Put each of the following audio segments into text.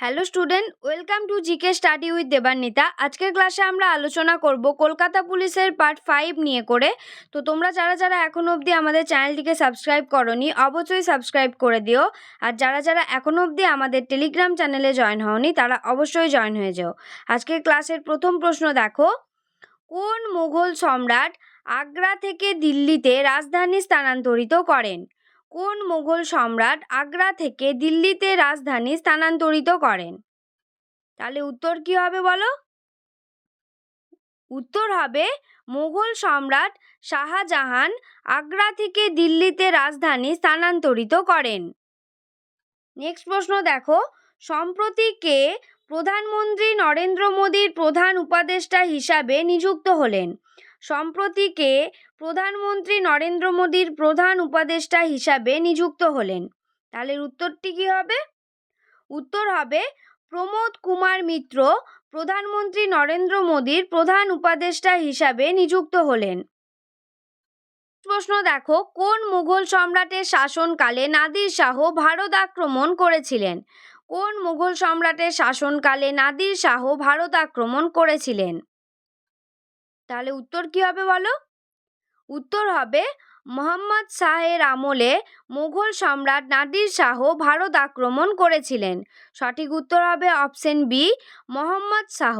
Hello student welcome to GK study with Debanwita আজকের ক্লাসে আমরা আলোচনা করব কলকাতা পুলিশের পার্ট ফাইভ নিয়ে করে। তো তোমরা যারা যারা এখনও অবধি আমাদের চ্যানেলটিকে সাবস্ক্রাইব করনি, অবশ্যই সাবস্ক্রাইব করে দিও। আর যারা যারা এখনও অবধি আমাদের টেলিগ্রাম চ্যানেলে জয়েন হওনি, তারা অবশ্যই জয়েন হয়ে যাও। আজকের ক্লাসের প্রথম প্রশ্ন দেখো। কোন মুঘল সম্রাট আগ্রা থেকে দিল্লিতে রাজধানী স্থানান্তরিত করেন? কোন মুঘল সম্রাট আগ্রা থেকে দিল্লিতে রাজধানী স্থানান্তরিত করেন? তাহলে উত্তর কি হবে বলো? উত্তর হবে মুঘল সম্রাট শাহজাহান আগ্রা থেকে দিল্লিতে রাজধানী স্থানান্তরিত করেন। নেক্সট প্রশ্ন দেখো। সম্প্রতি কে প্রধানমন্ত্রী নরেন্দ্র মোদীর প্রধান উপদেষ্টা হিসাবে নিযুক্ত হলেন? সম্প্রতি কে প্রধানমন্ত্রী নরেন্দ্র মোদীর প্রধান উপদেষ্টা হিসাবে নিযুক্ত হলেন। তাহলে উত্তরটি কি হবে? উত্তর হবে, প্রমোদ কুমার মিত্র প্রধানমন্ত্রী নরেন্দ্র মোদীর প্রধান উপদেষ্টা হিসাবে নিযুক্ত হলেন। প্রশ্ন দেখো, কোন মুঘল সম্রাটের শাসনকালে নাদির শাহ ভারত আক্রমণ করেছিলেন? কোন মুঘল সম্রাটের শাসনকালে নাদির শাহ ভারত আক্রমণ করেছিলেন? তাহলে উত্তর কি হবে বলো? উত্তর হবে, মোহাম্মদ শাহের আমলে মুঘল সম্রাট নাদির শাহ ভারত আক্রমণ করেছিলেন। সঠিক উত্তর হবে অপশন বি, মোহাম্মদ শাহ।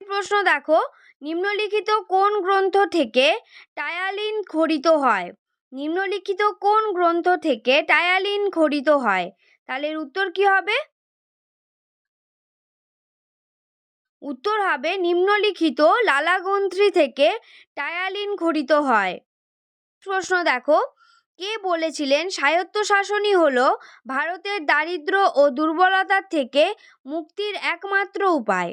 প্রশ্ন দেখো, নিম্নলিখিত কোন গ্রন্থ থেকে টায়ালিন খরিত হয়? নিম্নলিখিত কোন গ্রন্থ থেকে টায়ালিন খরিত হয়? তাহলে উত্তর কি হবে? উত্তর হবে নিম্নলিখিত লালাগ্রন্থি থেকে টায়ালিন খরিত হয়। প্রশ্ন দেখো, কে বলেছিলেন স্বায়ত্তশাসনই হল ভারতের দারিদ্র ও দুর্বলতার থেকে মুক্তির একমাত্র উপায়?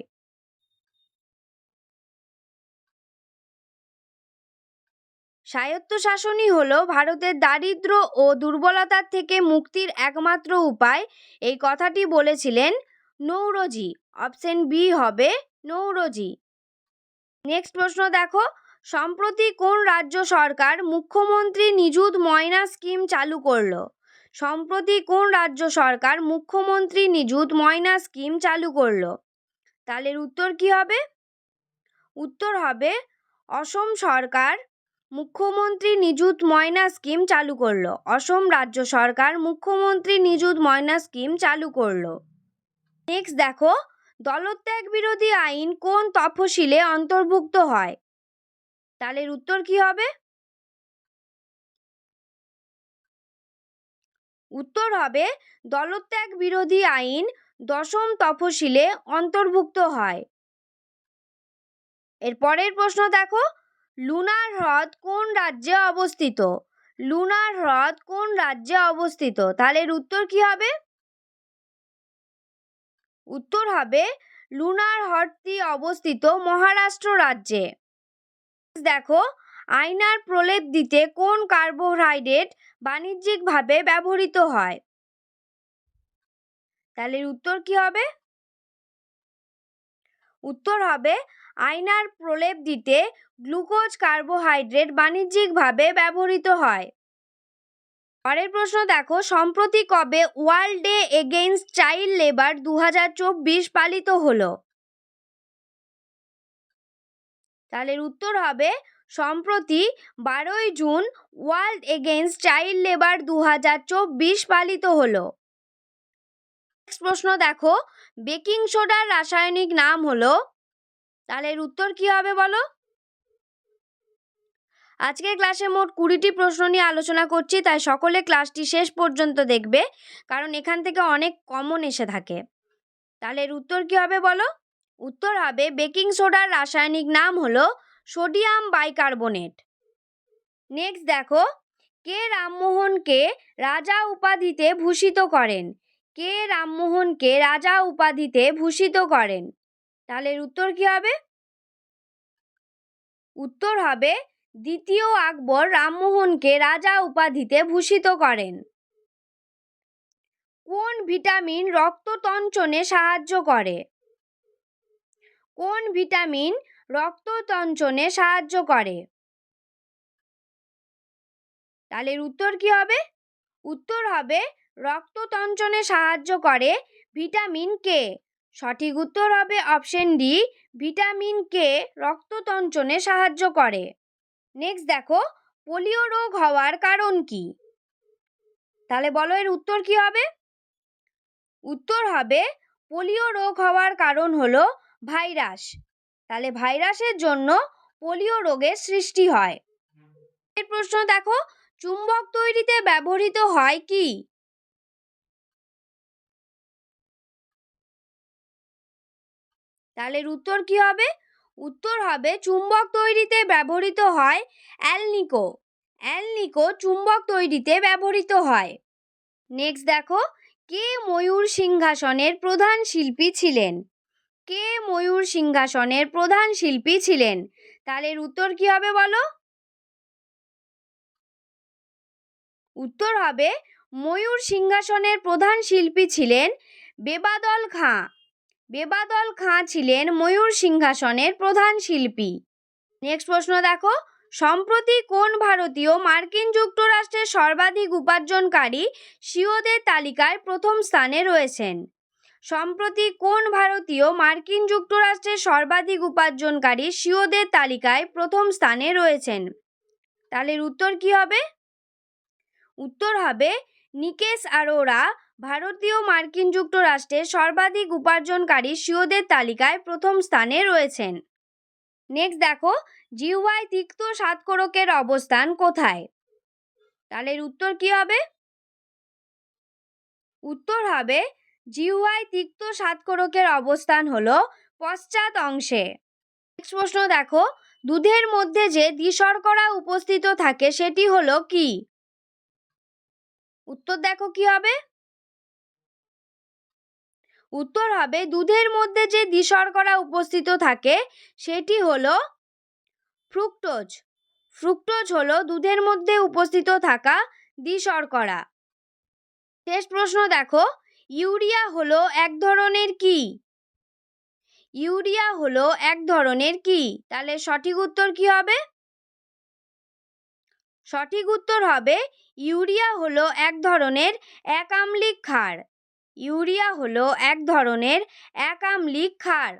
স্বায়ত্তশাসনই হল ভারতের দারিদ্র ও দুর্বলতার থেকে মুক্তির একমাত্র উপায়। এই কথাটি বলেছিলেন নৌরজি অপশন বি হবে নৌরজি। নেক্সট প্রশ্ন দেখো, সম্প্রতি কোন রাজ্য সরকার মুখ্যমন্ত্রী নিযুত ময়না স্কিম চালু করল? সম্প্রতি কোন রাজ্য সরকার মুখ্যমন্ত্রী নিযুত ময়না স্কিম চালু করল? তাহলে উত্তর কি হবে? উত্তর হবে, অসম সরকার মুখ্যমন্ত্রী নিযুত ময়না স্কিম চালু করল। অসম রাজ্য সরকার মুখ্যমন্ত্রী নিযুত ময়না স্কিম চালু করল। নেক্সট দেখো, দলত্যাগ বিরোধী আইন কোন তফসিলে অন্তর্ভুক্ত হয়? তাহলে উত্তর কি হবে? উত্তর হবে, দলত্যাগ বিরোধী আইন দশম তফসিলে অন্তর্ভুক্ত হয়। এর পরের প্রশ্ন দেখো, লুনার হ্রদ কোন রাজ্যে অবস্থিত? লুনার হ্রদ কোন রাজ্যে অবস্থিত? তাহলে উত্তর কি হবে? উত্তর হবে লুনার হ্রদটি অবস্থিত মহারাষ্ট্র রাজ্যে। দেখো, আয়নার প্রলেপ দিতে কোন কার্বোহাইড্রেট বাণিজ্যিকভাবে ব্যবহৃত হয়? তাহলে উত্তর কি হবে? উত্তর হবে, আয়নার প্রলেপ দিতে গ্লুকোজ কার্বোহাইড্রেট বাণিজ্যিকভাবে ব্যবহৃত হয়। পরের প্রশ্ন দেখো, সম্প্রতি কবে world day against child labour দু হাজার চব্বিশ পালিত হলো? তাহলে উত্তর হবে, সম্প্রতি বারোই June world against child labour দু হাজার চব্বিশ পালিত হলো। নেক্সট প্রশ্ন দেখো, বেকিং সোডার রাসায়নিক নাম হলো? তাহলে এর উত্তর কি হবে বলো? আজকের ক্লাসে মোট কুড়িটি প্রশ্ন নিয়ে আলোচনা করছি, তাই সকলে ক্লাসটি শেষ পর্যন্ত দেখবে, কারণ এখান থেকে অনেক কমন এসে থাকে। তাহলে এর উত্তর কী হবে বলো? উত্তর হবে, বেকিং সোডার রাসায়নিক নাম হলো সোডিয়াম বাইকার্বনেট। নেক্সট দেখো, কে রামমোহনকে রাজা উপাধিতে ভূষিত করেন? কে রামমোহনকে রাজা উপাধিতে ভূষিত করেন? তাহলে উত্তর কি হবে? উত্তর হবে দ্বিতীয় আকবর রামমোহনকে রাজা উপাধিতে ভূষিত করেন। কোন ভিটামিন রক্ততঞ্চনে সাহায্য করে? কোন ভিটামিন রক্ততঞ্চনে সাহায্য করে? তাহলে উত্তর কি হবে? উত্তর হবে রক্ততঞ্চনে সাহায্য করে ভিটামিন কে। সঠিক উত্তর হবে অপশন ডি, ভিটামিন কে রক্ততঞ্চনে সাহায্য করে। নেক্সট দেখো পোলিও রোগ হওয়ার কারণ কি? তাহলে বলো এর উত্তর কি হবে? উত্তর হবে পোলিও রোগ হওয়ার কারণ হলো ভাইরাস। তাহলে ভাইরাসের জন্য পোলিও রোগের সৃষ্টি হয়। এর প্রশ্ন দেখো, চুম্বক তৈরিতে ব্যবহৃত হয় কি? তাহলে উত্তর কি হবে? উত্তর হবে চুম্বক তৈরিতে ব্যবহৃত হয় অ্যালনিকো। অ্যালনিকো চুম্বক তৈরিতে ব্যবহৃত হয়। নেক্সট দেখো, কে ময়ূর সিংহাসনের প্রধান শিল্পী ছিলেন? কে ময়ূর সিংহাসনের প্রধান শিল্পী ছিলেন? তাহলে উত্তর কি হবে বলো? উত্তর হবে ময়ূর সিংহাসনের প্রধান শিল্পী ছিলেন বেবাদল খাঁ। বেবাদল খাঁ ছিলেন ময়ূর সিংহাসনের প্রধান শিল্পী। নেক্সট প্রশ্ন দেখো। সম্প্রতি কোন ভারতীয় মার্কিন যুক্তরাষ্ট্রের সর্বাধিক উপার্জনকারী সিওদের তালিকায় প্রথম স্থানে রয়েছেন? সম্প্রতি কোন ভারতীয় মার্কিন যুক্তরাষ্ট্রের সর্বাধিক উপার্জনকারী সিওদের তালিকায় প্রথম স্থানে রয়েছেন? তাহলে উত্তর কি হবে? উত্তর হবে নিকেশ আরোরা ভারতীয় মার্কিন যুক্তরাষ্ট্রের সর্বাধিক উপার্জনকারী সিওদের তালিকায় প্রথম স্থানে রয়েছেন। নেক্সট দেখো জিহ্বায় তিক্ত সাতকোরকের অবস্থান কোথায়? তাহলে উত্তর কি হবে? উত্তর হবে জিহ্বায় তিক্ত সাতকোরকের অবস্থান হলো পশ্চাৎ অংশে। নেক্সট প্রশ্ন দেখো, দুধের মধ্যে যে দ্বিশর্করা উপস্থিত থাকে সেটি হলো কি? উত্তর দেখো কি হবে? উত্তর হবে দুধের মধ্যে যে দ্বিশর্করা উপস্থিত থাকে, সেটি হলো ফ্রুক্টোজ। ফ্রুক্টোজ হলো দুধের মধ্যে উপস্থিত থাকা দ্বিশর্করা। শেষ প্রশ্ন দেখো, ইউরিয়া হলো এক ধরনের কি? ইউরিয়া হলো এক ধরনের কি? তাহলে সঠিক উত্তর কি হবে? সঠিক উত্তর হবে, ইউরিয়া হলো এক ধরনের এক আম্লিক ক্ষার। ইউরিয়া হল এক ধরনের একাম্লিক ক্ষার।